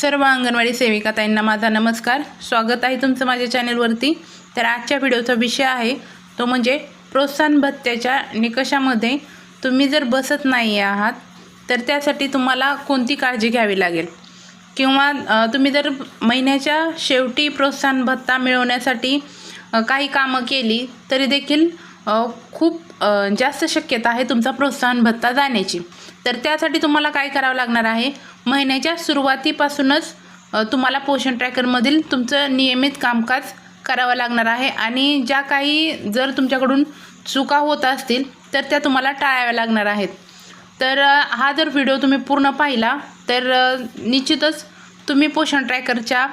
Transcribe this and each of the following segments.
सर्व अंगणवाडी सेविका ताईंना माझा नमस्कार. स्वागत आहे तुमचं माझ्या चॅनेलवरती. तर आजच्या व्हिडिओचा विषय आहे तो म्हणजे प्रोत्साहन भत्त्याच्या निकषामध्ये तुम्ही जर बसत नाही आहात तर त्यासाठी तुम्हाला कोणती काळजी घ्यावी लागेल? किंवा तुम्ही जर महिन्याच्या शेवटी प्रोत्साहन भत्ता मिळवण्यासाठी काही कामं केली तरी देखील खूप जास्त शक्यता आहे तुमचा प्रोत्साहन भत्ता जाण्याची. तर त्यासाठी तुम्हाला काय करावं लागणार आहे? महिन्याच्या सुरुवातीपासूनच तुम्हाला पोषण ट्रॅकरमधील तुमचं नियमित कामकाज करावं लागणार आहे. आणि ज्या काही जर तुमच्याकडून चुका होत असतील तर त्या तुम्हाला टाळाव्या लागणार आहेत. तर हा जर व्हिडिओ तुम्ही पूर्ण पाहिला तर निश्चितच तुम्ही पोषण ट्रॅकरच्या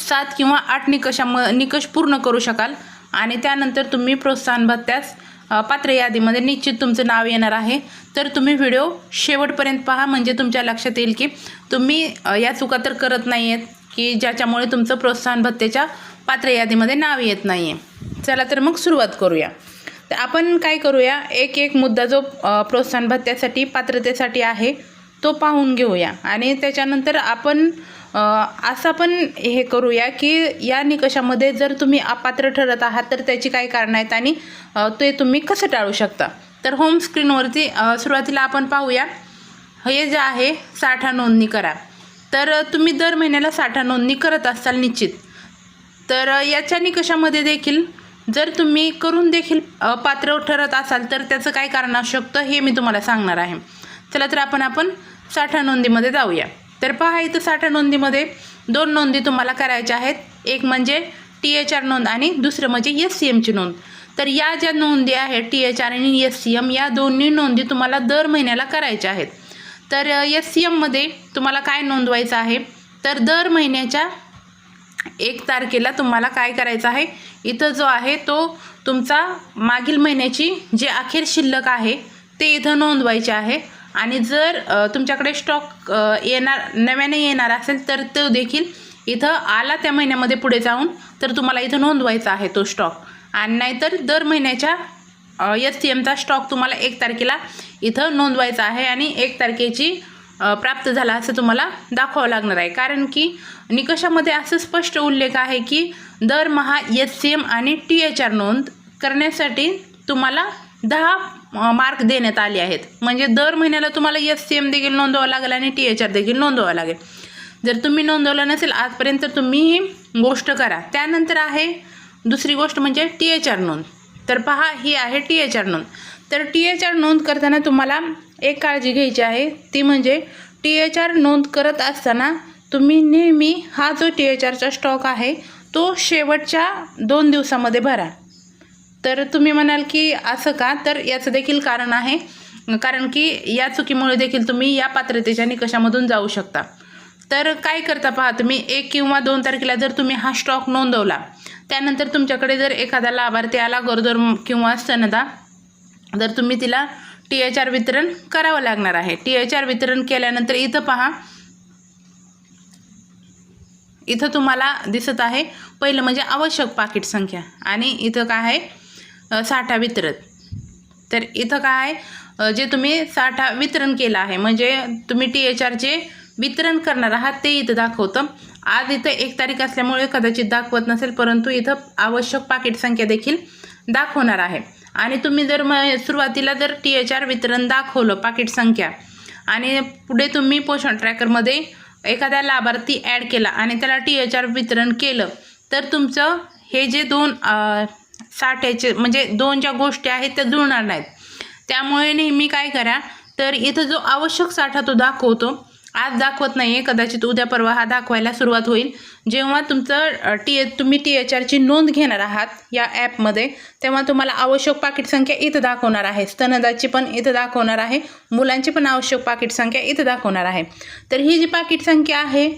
सात किंवा आठ निकषाम निकष पूर्ण करू शकाल. आणि त्यानंतर तुम्ही प्रोत्साहन भत्त्यास पात्र यादीमध्ये निश्चित तुमचं नाव येणार आहे. तर तुम्ही व्हिडिओ शेवटपर्यंत पहा म्हणजे तुमच्या लक्षात येईल की तुम्ही या चुका तर करत नाही आहेत की ज्याच्यामुळे तुमचं प्रोत्साहन भत्त्याच्या पात्र यादीमध्ये नाव येत नाही आहे चला तर मग सुरुवात करूया. तर आपण काय करूया एक एक मुद्दा जो प्रोत्साहन भत्त्यासाठी पात्रतेसाठी आहे तो पाहून घेऊया. आणि त्याच्यानंतर आपण असं पण हे करूया की या निकषामध्ये जर तुम्ही अपात्र ठरत आहात तर त्याची काय कारणं आहेत आणि ते तुम्ही कसं टाळू शकता? तर होम स्क्रीनवरती सुरुवातीला आपण पाहूया. हे जे आहे साठा नोंदणी करा. तर तुम्ही दर महिन्याला साठा नोंदणी करत असाल निश्चित. तर याच्या निकषामध्ये देखील जर तुम्ही करून देखील पात्र ठरत असाल तर त्याचं काय कारण असू शकतं हे मी तुम्हाला सांगणार आहे. चला तर आपण आपण साठा नोंदीमध्ये जाऊया. तर पहा इथं साठा नोंदीमध्ये दोन नोंदी तुम्हाला करायच्या आहेत. एक म्हणजे टी एच आर नोंद आणि दुसरं म्हणजे एस सी एमची नोंद. तर या ज्या नोंदी आहेत टी एच आर आणि एस सी एम या दोन्ही नोंदी तुम्हाला दर महिन्याला करायच्या आहेत. तर एस सी एममध्ये तुम्हाला काय नोंदवायचं आहे? तर दर महिन्याच्या एक तारखेला तुम्हाला काय करायचं आहे? इथं जो आहे तो तुमचा मागील महिन्याची जे अखेर शिल्लक आहे ते इथं नोंदवायचे आहे. आणि जर तुमच्याकडे स्टॉक येणार नव्याने येणार असेल तर तो देखील इथं आला त्या महिन्यामध्ये पुढे जाऊन तर तुम्हाला इथं नोंदवायचा आहे तो स्टॉक आणि नाहीतर दर महिन्याच्या एस टी एमचा स्टॉक तुम्हाला एक तारखेला इथं नोंदवायचा आहे आणि एक तारखेची प्राप्त झाला असं तुम्हाला दाखवावं लागणार आहे. कारण की निकषामध्ये असं स्पष्ट उल्लेख आहे की दरमहा एस सी एम आणि टी एच आर नोंद करण्यासाठी तुम्हाला दहा मार्क देण्यात आले आहेत. म्हणजे दर महिन्याला तुम्हाला एस सी एम देखील नोंदवावं लागेल आणि टी एच आर देखील नोंदवावं लागेल. जर तुम्ही नोंदवलं नसेल आजपर्यंत तुम्ही ही गोष्ट करा. त्यानंतर आहे दुसरी गोष्ट म्हणजे टी एच आर नोंद. तर पहा ही आहे टी एच आर नोंद. तर टी एच आर नोंद करताना तुम्हाला एक काळजी घ्यायची आहे. ती म्हणजे टी एच आर नोंद करत असताना तुम्ही नेहमी हा जो टी एच आरचा स्टॉक आहे तो शेवटच्या दोन दिवसामध्ये भरा. तर तुम्ही म्हणाल की असं का? तर याचं देखील कारण आहे. कारण की या चुकीमुळे देखील तुम्ही या पात्रतेच्या निकषामधून जाऊ शकता. तर काय करता पहा तुम्ही? एक किंवा दोन तारखेला जर तुम्ही हा स्टॉक नोंदवला त्यानंतर तुमच्याकडे जर एखादा लाभार्थी आला गरोदर किंवा स्तनदा जर तुम्ही तिला टी एच आर वितरण करावं लागणार आहे. टी एच आर वितरण केल्यानंतर इथं पहा इथं तुम्हाला दिसत आहे पहिलं म्हणजे आवश्यक पाकिट संख्या. आणि इथं काय आहे? साठा वितरण. तर इथं काय आहे जे तुम्ही साठा वितरण केलं आहे म्हणजे तुम्ही टी एच आरचे वितरण करणार आहात ते इथं दाखवतं. आज इथं एक तारीख असल्यामुळे कदाचित दाखवत नसेल परंतु इथं आवश्यक पाकिट संख्या देखील दाखवणार आहे. आणि तुम्ही जर म सुरुवातीला जर टी एच आर वितरण दाखवलं पाकिट संख्या आणि पुढे तुम्ही पोषण ट्रॅकरमध्ये एखाद्या लाभार्थी ॲड केला आणि त्याला टी एच आर वितरण केलं तर तुमचं हे जे दोन साठ्याचे म्हणजे दोन ज्या गोष्टी आहेत त्या जुळणार नाहीत. त्यामुळे नेहमी काय करा तर इथं जो आवश्यक साठा तो दाखवतो आज दाखवत नाही आहे कदाचित उद्या परवा हा दाखवायला सुरुवात होईल. जेव्हा तुमचं टी ए तुम्ही टी एच आरची नोंद घेणार आहात या ॲपमध्ये तेव्हा तुम्हाला आवश्यक पाकिट संख्या इथं दाखवणार आहे. स्तनदाची पण इथं दाखवणार आहे. मुलांची पण आवश्यक पाकिट संख्या इथं दाखवणार आहे. तर ही जी पाकिट संख्या आहे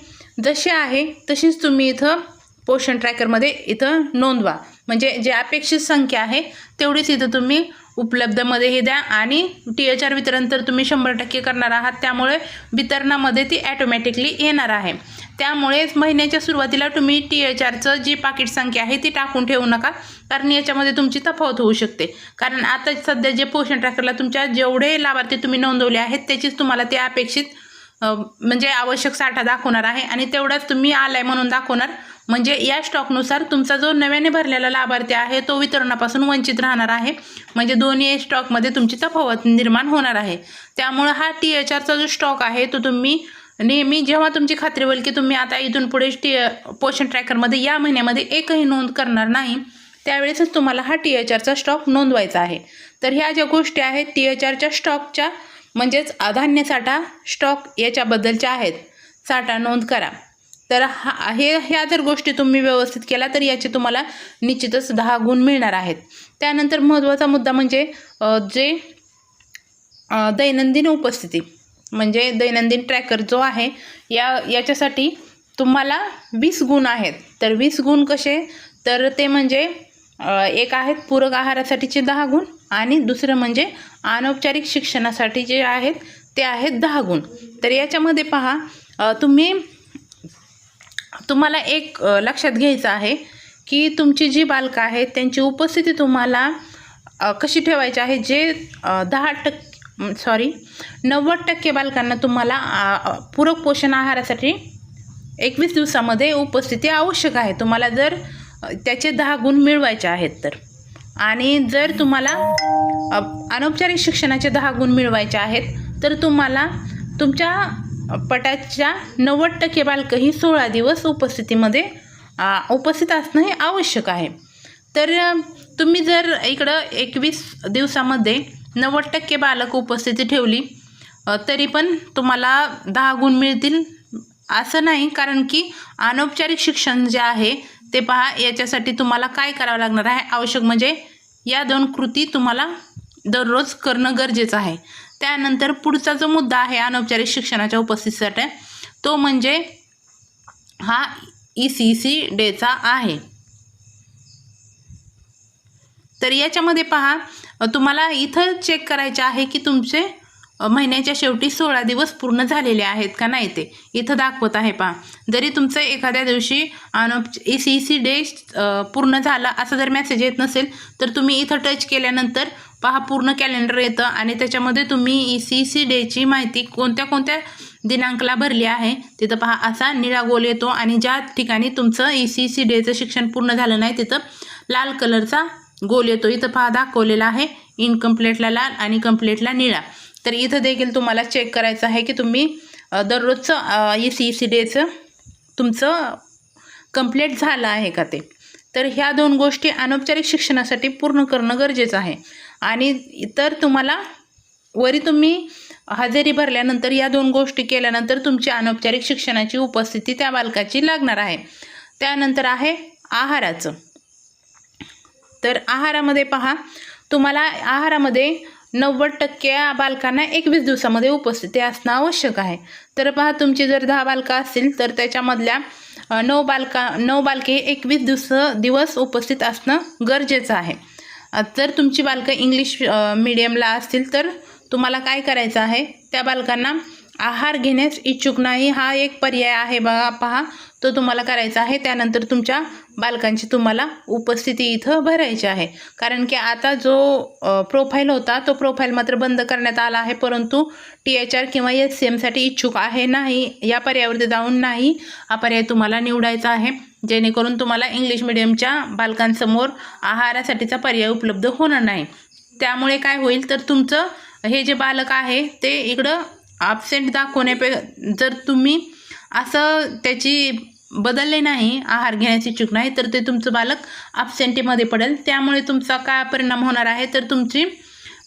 जशी आहे तशीच तुम्ही इथं पोषण ट्रॅकरमध्ये इथं नोंदवा. म्हणजे जे अपेक्षित संख्या आहे तेवढीच इथं तुम्ही उपलब्धमध्ये हे द्या आणि टी एच आर वितरण तर तुम्ही शंभर टक्के करणार आहात. त्यामुळे वितरणामध्ये ती ॲटोमॅटिकली येणार आहे. त्यामुळे महिन्याच्या सुरुवातीला तुम्ही टी एच आरचं जी पाकिट संख्या आहे ती टाकून ठेवू नका. कारण याच्यामध्ये तुमची तफावत होऊ शकते. कारण आता सध्या जे पोषण ट्रॅकरला तुमच्या जेवढे लाभार्थी तुम्ही नोंदवले आहेत त्याचीच तुम्हाला ते अपेक्षित म्हणजे आवश्यक साठा दाखवणार आहे. आणि तेवढाच तुम्ही आलाय म्हणून दाखवणार. म्हणजे या स्टॉकनुसार तुमचा जो नव्याने भरलेला लाभार्थी आहे तो वितरणापासून वंचित राहणार आहे. म्हणजे दोन्ही स्टॉकमध्ये तुमची तफावत निर्माण होणार आहे. त्यामुळं हा टी एच आरचा जो स्टॉक आहे तो तुम्ही नेहमी जेव्हा तुमची खात्री होईल की तुम्ही आता इथून पुढे टी पोषण ट्रॅकरमध्ये या महिन्यामध्ये एकही नोंद करणार नाही त्यावेळेसच तुम्हाला हा टी एच आरचा स्टॉक नोंदवायचा आहे. तर ह्या ज्या गोष्टी आहेत टी एच आरच्या स्टॉकच्या म्हणजेच धान्य साठा स्टॉक याच्याबद्दलच्या आहेत. साठा नोंद करा. तर हा हे ह्या जर गोष्टी तुम्ही व्यवस्थित केल्या तर याचे तुम्हाला निश्चितच दहा गुण मिळणार आहेत. त्यानंतर महत्त्वाचा मुद्दा म्हणजे जे दैनंदिन उपस्थिती म्हणजे दैनंदिन ट्रॅकर जो आहे या याच्यासाठी तुम्हाला वीस गुण आहेत. तर वीस गुण कसे? तर ते म्हणजे एक आहेत पूरक आहारासाठीचे दहा गुण आणि दुसरं म्हणजे अनौपचारिक शिक्षणासाठी जे आहेत ते आहेत दहा गुण. तर याच्यामध्ये पहा तुम्ही तुम्हाला एक लक्षात घ्यायचं आहे की तुमची जी बालकं आहेत त्यांची उपस्थिती तुम्हाला कशी ठेवायची आहे? जे दहा टक्के सॉरी नव्वद टक्के बालकांना तुम्हाला पूरक पोषण आहारासाठी एकवीस दिवसामध्ये उपस्थिती आवश्यक आहे. तुम्हाला जर त्याचे दहा गुण मिळवायचे आहेत तर. आणि जर तुम्हाला अनौपचारिक शिक्षणाचे दहा गुण मिळवायचे आहेत तर तुम्हाला तुमच्या पटाच्या नव्वद टक्के बालकं ही सोळा दिवस उपस्थितीमध्ये उपस्थित असणं हे आवश्यक आहे. तर तुम्ही जर इकडं एकवीस दिवसामध्ये नव्वद टक्के बालक उपस्थिती ठेवली तरी पण तुम्हाला दहा गुण मिळतील असं नाही कारण की अनौपचारिक शिक्षण जे आहे ते पहा याच्यासाठी तुम्हाला काय करावं लागणार आहे? आवश्यक म्हणजे या दोन कृती तुम्हाला दररोज करणं गरजेचं आहे. त्यानंतर पुढचा जो मुद्दा आहे अनौपचारिक शिक्षणाच्या उपस्थितीसाठी तो म्हणजे हा ई सी सी डेचा आहे. तर याच्यामध्ये पहा तुम्हाला इथं चेक करायचे आहे की तुमचे महिन्याच्या शेवटी सोळा दिवस पूर्ण झालेले आहेत का नाही ते. इथं दाखवत आहे पहा जरी तुमचं एखाद्या दिवशी अनौप ई सी सी डे पूर्ण झाला असा जर मेसेज येत नसेल तर तुम्ही इथं टच केल्यानंतर पहा पूर्ण कॅलेंडर येतं आणि त्याच्यामध्ये तुम्ही ई सी सी डेची माहिती कोणत्या कोणत्या दिनांकला भरली आहे तिथं पहा असा निळा गोल येतो आणि ज्या ठिकाणी तुमचं ई सी सी डेचं शिक्षण पूर्ण झालं नाही तिथं लाल कलरचा गोल येतो. इथं पहा दाखवलेला आहे इनकम्प्लेटला लाल आणि कम्प्लेटला निळा. तर इथं देखील तुम्हाला चेक करायचं आहे की तुम्ही दररोजचं ई सी सी डेचं तुमचं कंप्लीट झालं आहे का ते? तर ह्या दोन गोष्टी अनौपचारिक शिक्षणासाठी पूर्ण करणं गरजेचं आहे. आणि इतर तुम्हाला वरी तुम्ही हजेरी भरल्यानंतर या दोन गोष्टी केल्यानंतर तुमची अनौपचारिक शिक्षणाची उपस्थिती त्या बालकाची लागणार आहे. त्यानंतर आहे आहाराचं. तर आहारामध्ये पहा तुम्हाला आहारामध्ये नव्वद टक्के बालकांना एकवीस दिवसामध्ये उपस्थिती असणं आवश्यक आहे. तर पहा तुमची जर दहा बालकं असतील तर त्याच्यामधल्या नऊ बालका नऊ बालके एकवीस दिवस दिवस उपस्थित असणं गरजेचं आहे. जर तुमची बालकं इंग्लिश मीडियमला असतील तर तुम्हाला काय करायचं आहे? त्या बालकांना आहार घेण्यास इच्छुक नाही. हा एक पर्याय आहे बघा पहा. तो तुम्हाला करायचा आहे. त्यानंतर तुमच्या बालकांची तुम्हाला उपस्थिती इथं भरायची आहे. कारण की आता जो प्रोफाईल होता तो प्रोफाईल मात्र बंद करण्यात आला आहे. परंतु टी एच आर किंवा एस सी एमसाठी इच्छुक आहे नाही. या पर्यायावरती जाऊन नाही हा पर्याय तुम्हाला निवडायचा आहे. जेणेकरून तुम्हाला इंग्लिश मिडियमच्या बालकांसमोर आहारासाठीचा पर्याय उपलब्ध होणार नाही. त्यामुळे काय होईल तर तुमचं हे जे बालक आहे ते इकडं ॲबसेंट दाखवण्यापे जर तुम्ही असं त्याची बदलले नाही आहार घेण्याची चूक नाही तर ते तुमचं बालक ॲबसेंटीमध्ये पडेल. त्यामुळे तुमचा काय परिणाम होणार आहे तर तुमची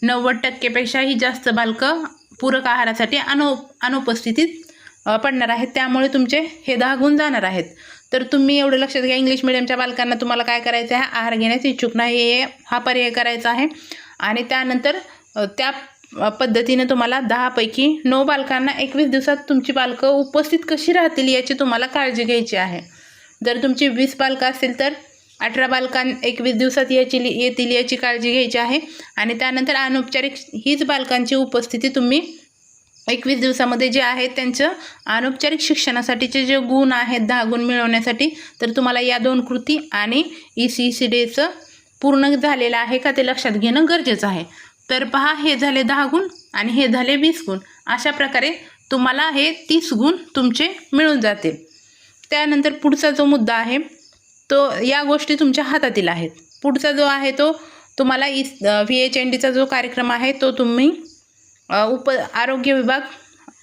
नव्वद टक्केपेक्षाही जास्त बालकं पूरक आहारासाठी अनु अनुपस्थितीत पडणार आहेत. त्यामुळे तुमचे हे दहा गुण जाणार आहेत. तर तुम्ही एवढं लक्षात घ्या इंग्लिश मिडियमच्या बालकांना तुम्हाला काय करायचं आहे? आहार घेण्यास इच्छुक नाही हे हा पर्याय करायचा आहे. आणि त्यानंतर त्या पद्धतीने तुम्हाला दहापैकी नऊ बालकांना एकवीस दिवसात तुमची बालकं उपस्थित कशी राहतील याची तुम्हाला काळजी घ्यायची आहे. जर तुमची वीस बालकं असतील तर अठरा बालकां एकवीस दिवसात याची येतील याची काळजी घ्यायची आहे. आणि त्यानंतर अनौपचारिक हीच बालकांची उपस्थिती तुम्ही एकवीस दिवसामध्ये जे आहेत त्यांचं अनौपचारिक शिक्षणासाठीचे जे गुण आहेत दहा गुण मिळवण्यासाठी तर तुम्हाला या दोन कृती आणि ई सी सी डेचं पूर्ण झालेलं आहे का ते लक्षात घेणं गरजेचं आहे. तर पहा हे झाले दहा गुण आणि हे झाले वीस गुण. अशा प्रकारे तुम्हाला हे तीस गुण तुमचे मिळून जातील. त्यानंतर पुढचा जो मुद्दा आहे तो या गोष्टी तुमच्या हातातील आहेत. पुढचा जो आहे तो तुम्हाला इस व्ही एच एन डीचा जो कार्यक्रम आहे तो तुम्ही उप आरोग्य विभाग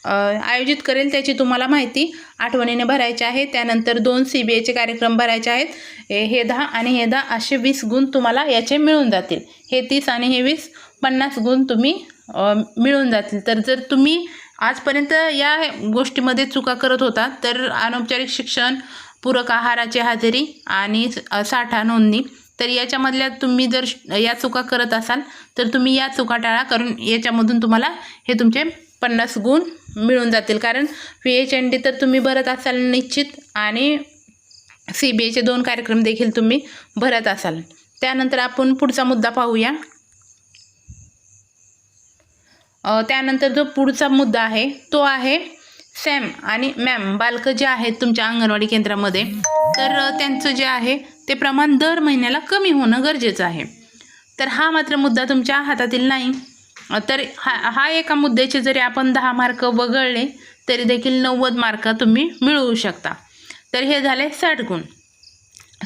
आयोजित करेल त्याची तुम्हाला माहिती आठवणीने भरायची आहे. त्यानंतर दोन सी बी एचे कार्यक्रम भरायचे आहेत. हे हे दहा आणि हे दहा असे वीस गुण तुम्हाला याचे मिळून जातील. हे तीस आणि हे वीस पन्नास गुण तुम्ही मिळून जातील. तर जर तुम्ही आजपर्यंत या गोष्टीमध्ये चुका करत होता तर अनौपचारिक शिक्षण पूरक आहाराची हजेरी आणि साठा नोंदणी तर याच्यामधल्या तुम्ही जर श- या चुका करत असाल तर तुम्ही या चुका टाळा कारण याच्यामधून तुम्हाला हे तुमचे पन्नास गुण मिळून जातील. कारण व्ही एच एन डी तर तुम्ही भरत असाल निश्चित आणि सी बी एचे दोन कार्यक्रम देखील तुम्ही भरत असाल. त्यानंतर आपण पुढचा मुद्दा पाहूया. त्यानंतर जो पुढचा मुद्दा आहे तो आहे सॅम आणि मॅम बालकं जे आहेत तुमच्या अंगणवाडी केंद्रामध्ये तर त्यांचं जे आहे ते प्रमाण दर महिन्याला कमी होणं गरजेचं आहे. तर हा मात्र मुद्दा तुमच्या हातातील नाही. तर हा हा एका मुद्द्याचे जरी आपण दहा मार्क वगळले तरी देखील नव्वद मार्क तुम्ही मिळवू शकता. तर हे झाले साठ गुण.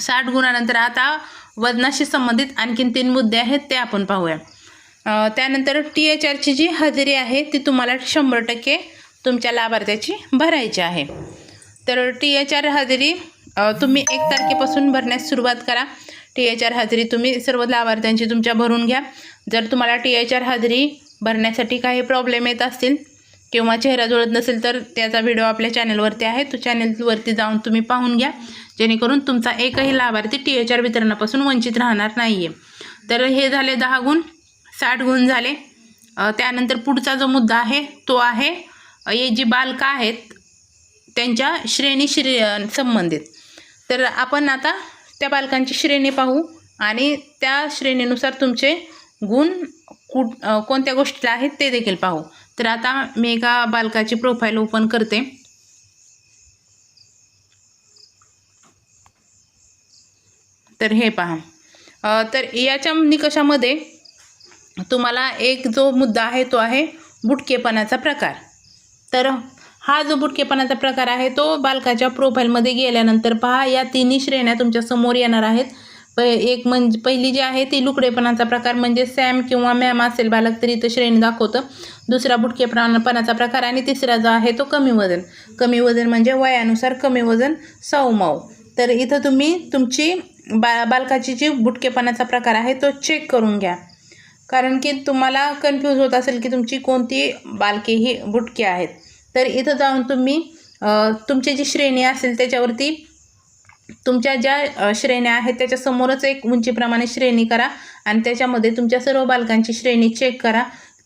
साठ गुणानंतर आता वजनाशी संबंधित आणखीन तीन मुद्दे आहेत ते आपण पाहूया. त्यानंतर टी एच आरची जी हजेरी आहे ती तुम्हाला शंभर टक्के तुमच्या लाभार्थ्याची भरायची आहे. तर टी एच आर हजेरी तुम्ही एक तारखेपासून भरण्यास सुरुवात करा. टी एच आर हजेरी तुम्ही सर्व लाभार्थ्यांची तुमच्या भरून घ्या. जर तुम्हाला टी एच आर हजेरी भरण्यासाठी काही प्रॉब्लेम येत असतील किंवा चेहरा जुळत नसेल तर त्याचा व्हिडिओ आपल्या चॅनलवरती आहे. तो चॅनलवरती जाऊन तुम्ही पाहून घ्या. जेणेकरून तुमचा एकही लाभार्थी टी एच आर वितरणापासून वंचित राहणार नाही आहे तर हे झाले दहा गुण साठ गुण झाले. त्यानंतर पुढचा जो मुद्दा आहे तो आहे ये हे जी बालकं आहेत त्यांच्या श्रेणी श्रे संबंधित. तर आपण आता त्या बालकांची श्रेणी पाहू आणि त्या श्रेणीनुसार तुमचे गुण कुठ कोणत्या गोष्टीला आहेत ते देखील पाहू. तर आता मी एका बालकाची प्रोफाईल ओपन करते. तर हे पहा. तर याच्या निकषामध्ये तुम्हाला एक जो मुद्दा आहे तो आहे बुटकेपणाचा प्रकार. तर हा जो बुटकेपणाचा प्रकार आहे तो बालकाच्या प्रोफाईलमध्ये गेल्यानंतर पहा या तिन्ही श्रेण्या तुमच्यासमोर येणार आहेत. प एक म्हणजे पहिली जी आहे ती लुकडेपणाचा प्रकार म्हणजे सॅम किंवा मॅम असेल बालक तरी इथं श्रेणी दाखवतं. दुसरा बुटकेपणापणाचा प्रकार आणि तिसरा जो आहे तो कमी वजन. कमी वजन म्हणजे वयानुसार कमी वजन सौमाऊ तर इथं तुम्ही तुमची बा बालकाची जी बुटकेपणाचा प्रकार आहे तो चेक करून घ्या. कारण की तुम्हाला कन्फ्यूज होत असेल की तुमची कोणती बालके ही बुटके आहेत. तर इथं जाऊन तुम्ही तुमची जी श्रेणी असेल त्याच्यावरती तुमच्या ज्या श्रेण्या आहेत त्याच्यासमोरच एक उंचीप्रमाणे श्रेणी करा आणि त्याच्यामध्ये तुमच्या सर्व बालकांची श्रेणी चेक करा.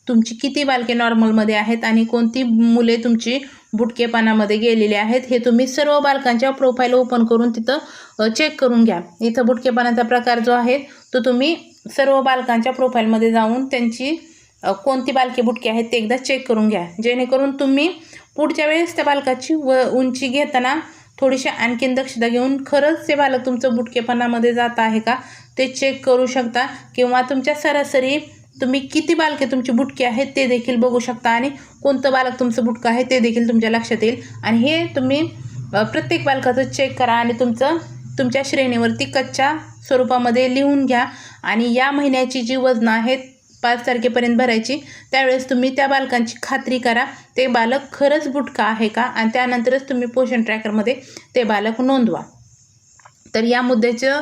तुमची किती बालके नॉर्मलमध्ये आहेत आणि कोणती मुले तुमची बुटकेपणामध्ये गेलेली आहेत हे तुम्ही सर्व बालकांच्या प्रोफाईल ओपन करून तिथं चेक करून घ्या. इथं बुटकेपणाचा प्रकार जो आहे तो तुम्ही सर्व बालकांच्या प्रोफाईलमध्ये जाऊन त्यांची कोणती बालके बुटके आहेत ते एकदा चेक करून घ्या. जेणेकरून तुम्ही पुढच्या वेळेस त्या बालकाची व उंची घेताना थोडीशी आणखीन दक्षता घेऊन खरंच ते बालक तुमचं बुटकेपणामध्ये जात आहे का ते चेक करू शकता किंवा तुमच्या सरासरी तुम्ही किती बालके तुमची बुटके आहेत ते देखील बघू शकता आणि कोणतं बालक तुमचं बुटकं आहे ते देखील तुमच्या लक्षात येईल. आणि हे तुम्ही प्रत्येक बालकाचं चेक करा आणि तुमचं तुमच्या श्रेणीवरती कच्च्या स्वरूपामध्ये लिहून घ्या. आणि या महिन्याची जी वजनं आहेत पाच तारखेपर्यंत भरायची त्यावेळेस तुम्ही त्या बालकांची खात्री करा. ते बालक खरंच बुटका आहे का? आणि त्यानंतरच तुम्ही पोषण ट्रॅकरमध्ये ते बालक नोंदवा. तर या मुद्द्याचं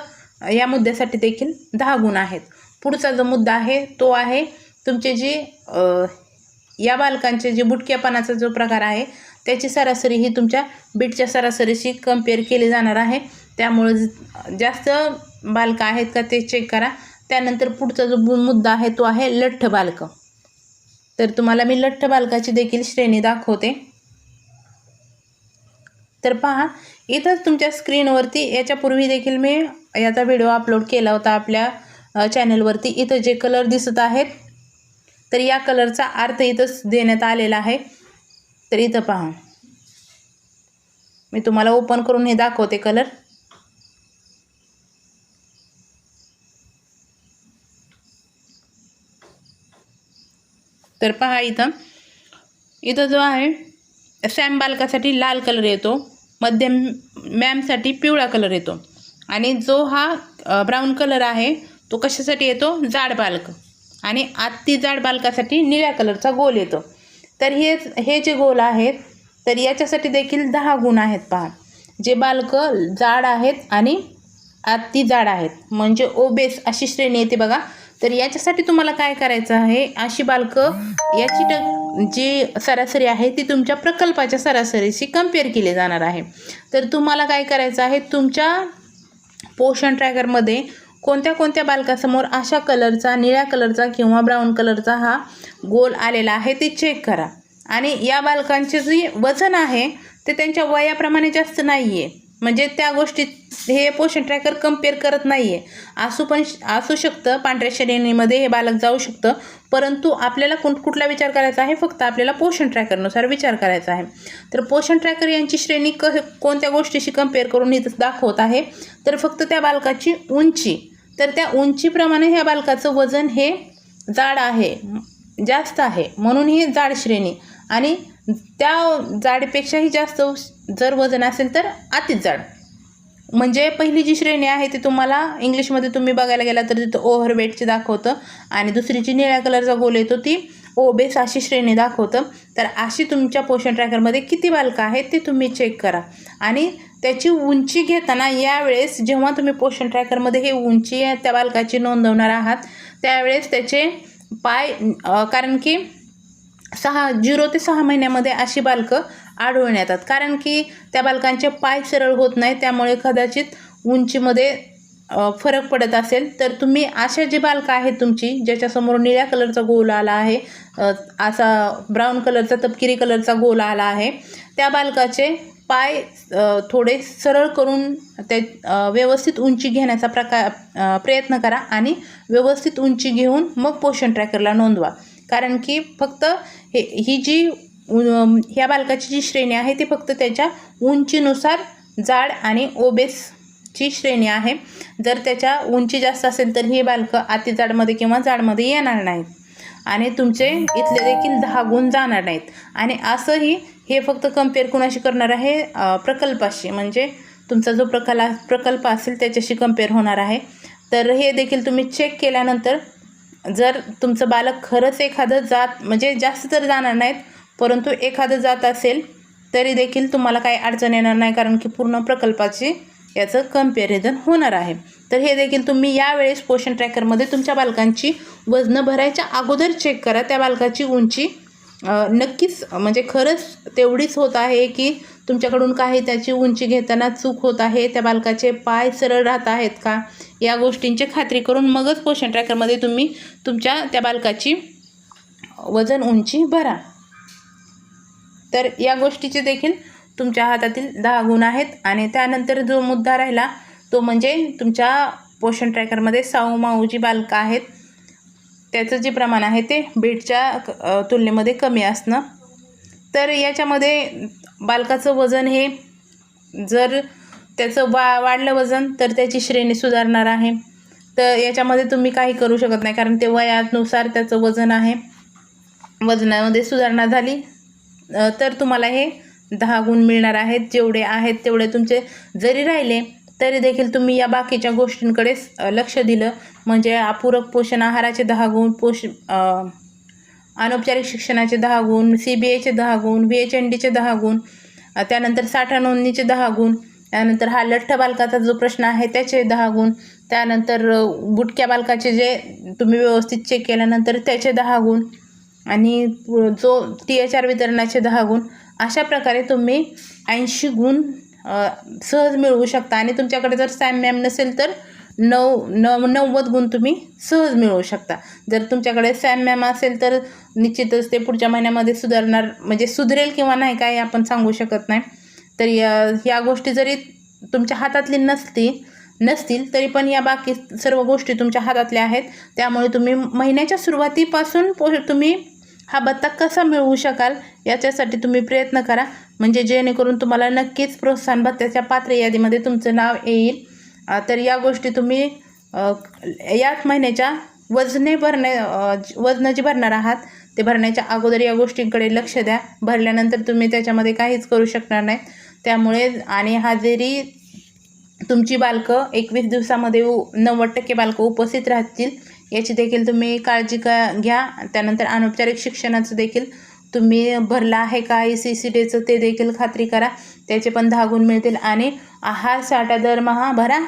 या मुद्द्यासाठी देखील दहा गुण आहेत. पुढचा जो मुद्दा आहे तो आहे तुमचे जे या बालकांचे जे बुटक्यापणाचा जो प्रकार आहे त्याची सरासरी ही तुमच्या बीटच्या सरासरीशी कंपेअर केली जाणार आहे. त्यामुळे जास्त बालकं आहेत का ते चेक करा. त्यानंतर पुढचा जो मुद्दा आहे तो आहे लठ्ठ बालकं. तर तुम्हाला मी लठ्ठ बालकाची देखील श्रेणी दाखवते. तर पहा इथंच तुमच्या स्क्रीनवरती याच्यापूर्वी देखील मी याचा व्हिडिओ अपलोड केला होता आपल्या चॅनलवरती इथं जे कलर दिसत आहेत तर या कलरचा अर्थ इथंच देण्यात आलेला आहे. तर इथं पहा. मी तुम्हाला ओपन करून हे दाखवते कलर तर पहा इथं. इथं जो आहे सॅम बालकासाठी लाल कलर येतो मध्यम मॅमसाठी पिवळा कलर येतो. आणि जो हा ब्राऊन कलर आहे तो कशासाठी येतो? जाड बालक. आणि आत्ती जाड बालकासाठी निळ्या कलरचा गोल येतो. तर हे हे जे गोल आहेत तर याच्यासाठी देखील दहा गुण आहेत पहा. जे बालक जाड आहेत आणि आत्ती जाड आहेत. म्हणजे ओबेस अशी श्रेणी येते बघा. तर याच्यासाठी तुम्हाला काय करायचं आहे? अशी बालकं याची ट जी सरासरी आहे ती तुमच्या प्रकल्पाच्या सरासरीशी कंपेअर केली जाणार आहे. तर तुम्हाला काय करायचं आहे? तुमच्या पोषण ट्रॅकरमध्ये कोणत्या कोणत्या बालकासमोर अशा कलरचा निळ्या कलरचा किंवा ब्राऊन कलरचा हा गोल आलेला आहे ते चेक करा. आणि या बालकांचे जे वजन आहे ते त्यांच्या वयाप्रमाणे जास्त नाही आहे म्हणजे त्या गोष्टीत हे पोषण ट्रॅकर कंपेअर करत नाही आहे असू पण असू शकतं पांढऱ्या श्रेणीमध्ये हे बालक जाऊ शकतं परंतु आपल्याला कोण कुठला विचार करायचा आहे? फक्त आपल्याला पोषण ट्रॅकरनुसार विचार करायचा आहे. तर पोषण ट्रॅकर यांची श्रेणी क कोणत्या गोष्टीशी कंपेअर करून इथं दाखवत आहे? तर फक्त त्या बालकाची उंची. तर त्या उंचीप्रमाणे ह्या बालकाचं वजन हे जाड आहे जास्त आहे. म्हणून ही जाड श्रेणी. आणि त्या जाडीपेक्षाही जास्त जर वजन असेल तर अतिच जाड. म्हणजे पहिली जी श्रेणी आहे ती तुम्हाला इंग्लिशमध्ये तुम्ही बघायला गेला तर तिथं ओव्हरवेटची दाखवतं आणि दुसरी जी निळ्या कलरचा गोल येतो ती ओबेस अशी श्रेणी दाखवतं. तर अशी तुमच्या पोषण ट्रॅकरमध्ये किती बालकं आहेत ते तुम्ही चेक करा. आणि त्याची उंची घेताना यावेळेस जेव्हा तुम्ही पोषण ट्रॅकरमध्ये हे उंची आहे त्या बालकाची नोंदवणार आहात त्यावेळेस त्याचे पाय कारण की सहा झिरो ते सहा महिन्यामध्ये अशी बालकं आढळून येतात कारण की त्या बालकांचे पाय सरळ होत नाही त्यामुळे कदाचित उंचीमध्ये फरक पडत असेल. तर तुम्ही अशा जी बालकं आहेत तुमची ज्याच्यासमोर निळ्या कलरचा गोल आला आहे असा ब्राऊन कलरचा तपकिरी कलरचा गोल आला आहे त्या बालकाचे पाय थोडे सरळ करून ते व्यवस्थित उंची घेण्याचा प्रकार प्रयत्न करा आणि व्यवस्थित उंची घेऊन मग पोषण ट्रॅकरला नोंदवा. कारण की फक्त हे ही जी ह्या बालकाची जी श्रेणी आहे ती फक्त त्याच्या उंचीनुसार जाड आणि ओबेसची श्रेणी आहे. जर त्याच्या उंची जास्त असेल तर ही बालकं अति जाडमध्ये किंवा जाडमध्ये येणार नाहीत. आणि तुमचे इथले देखील दहा गुण जाणार नाहीत. आणि असंही हे फक्त कंपेअर कुणाशी करणार आहे? प्रकल्पाशी. म्हणजे तुमचा जो प्रकला प्रकल्प असेल त्याच्याशी कंपेअर होणार आहे. तर हे देखील तुम्ही चेक केल्यानंतर जर तुमचं बालक खरंच एखादं जात म्हणजे जास्त तर जाणार नाहीत परंतु एखादं जात असेल तरी देखील तुम्हाला काही अडचण येणार नाही कारण की पूर्ण प्रकल्पाची याचं कंपॅरिझन होणार आहे. तर हे देखील तुम्ही यावेळेस पोषण ट्रॅकरमध्ये तुमच्या बालकांची वजनं भरायच्या अगोदर चेक करा. त्या बालकाची उंची नक्कीच म्हणजे खरंच तेवढीच होत आहे की तुमच्याकडून काही त्याची उंची घेताना चूक होत आहे त्या बालकाचे पाय सरळ राहत आहेत का? या गोष्टींची खात्री करून मगच पोषण ट्रॅकरमध्ये तुम्ही तुमच्या त्या बालकाची वजन उंची भरा. तर या गोष्टीचे देखील तुमच्या हातातील दहा गुण आहेत आणि त्यानंतर जो मुद्दा राहिला तो म्हणजे तुमच्या पोषण ट्रॅकरमध्ये साऊ माऊ जी बालकं आहेत त्याचं जे प्रमाण आहे ते बीटच्या तुलनेमध्ये कमी असणं. तर याच्यामध्ये बालकाचं वजन हे जर त्याचं वा वाढलं वजन तर त्याची श्रेणी सुधारणार आहे. तर याच्यामध्ये तुम्ही काही करू शकत नाही कारण ते वयानुसार त्याचं वजन आहे. वजनामध्ये सुधारणा झाली तर तुम्हाला हे दहा गुण मिळणार आहेत. जेवढे आहेत तेवढे तुमचे जरी राहिले तरी देखील तुम्ही या बाकीच्या गोष्टींकडे लक्ष दिलं. म्हणजे अपूरक पोषण आहाराचे दहा गुण पोष अनौपचारिक शिक्षणाचे दहा गुण सी बी एचे दहा गुण व्ही एच एन डीचे दहा गुण त्यानंतर साठा नोंदणीचे दहा गुण त्यानंतर हा लठ्ठ बालकाचा जो प्रश्न आहे त्याचे दहा गुण. त्यानंतर गुटक्या बुटक्या बालकाचे जे तुम्ही व्यवस्थित चेक केल्यानंतर त्याचे दहा गुण आणि जो टी एच आर वितरणाचे दहा गुण. अशा प्रकारे तुम्ही ऐंशी गुण सहज मिळवू शकता आणि तुमच्याकडे जर सॅम मॅम नसेल तर नऊ नव नव्वद गुण तुम्ही सहज मिळवू शकता. जर तुमच्याकडे सॅम मॅम असेल तर निश्चितच ते पुढच्या महिन्यामध्ये सुधारणार म्हणजे सुधरेल किंवा नाही काय आपण सांगू शकत नाही. तर या ह्या गोष्टी जरी तुमच्या हातातली नसती नसतील तरी पण या बाकी सर्व गोष्टी तुमच्या हातातल्या आहेत. त्यामुळे तुम्ही महिन्याच्या सुरुवातीपासून पो तुम्ही हा भत्ता कसा मिळवू शकाल याच्यासाठी तुम्ही प्रयत्न करा. म्हणजे जेणेकरून तुम्हाला नक्कीच प्रोत्साहन भत्त्याच्या पात्र यादीमध्ये तुमचं नाव येईल. तर या गोष्टी तुम्ही याच महिन्याच्या वजने भरणे वजनं जी भरणार आहात ते भरण्याच्या अगोदर या गोष्टींकडे लक्ष द्या. भरल्यानंतर तुम्ही त्याच्यामध्ये काहीच करू शकणार नाही. त्यामुळे आणि हा जरी तुमची बालकं एकवीस दिवसामध्ये उ नव्वद टक्के बालकं उपस्थित राहतील याची देखील तुम्ही काळजी का घ्या. त्यानंतर अनौपचारिक शिक्षणाचं देखील तुम्ही भरला आहे का ई सी सी डेचं ते देखील खात्री करा. त्याचे पण दहा गुण मिळतील. आणि आहार साठा दरमहा भरा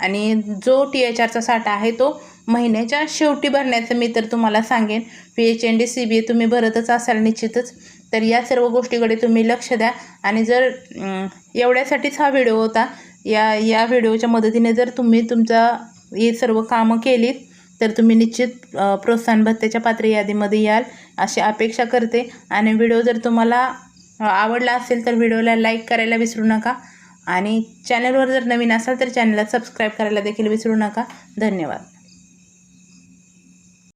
आणि जो टी एच आरचा साठा आहे तो महिन्याच्या शेवटी भरण्याचं मी तर तुम्हाला सांगेन. P H N D C B A तुम्ही भरतच असाल निश्चितच. तर या सर्व गोष्टीकडे तुम्ही लक्ष द्या. आणि जर एवढ्यासाठीच हा व्हिडिओ होता या या व्हिडिओच्या मदतीने जर तुम्ही तुमचा हे सर्व कामं केलीत तर तुम्ही निश्चित प्रोत्साहन भत्त्याच्या पात्र यादीमध्ये याल अशी अपेक्षा करते. आणि व्हिडिओ जर तुम्हाला आवडला असेल तर व्हिडिओला लाईक करायला विसरू नका. आणि चॅनलवर जर नवीन असाल तर चॅनलला सबस्क्राईब करायला देखील विसरू नका. धन्यवाद.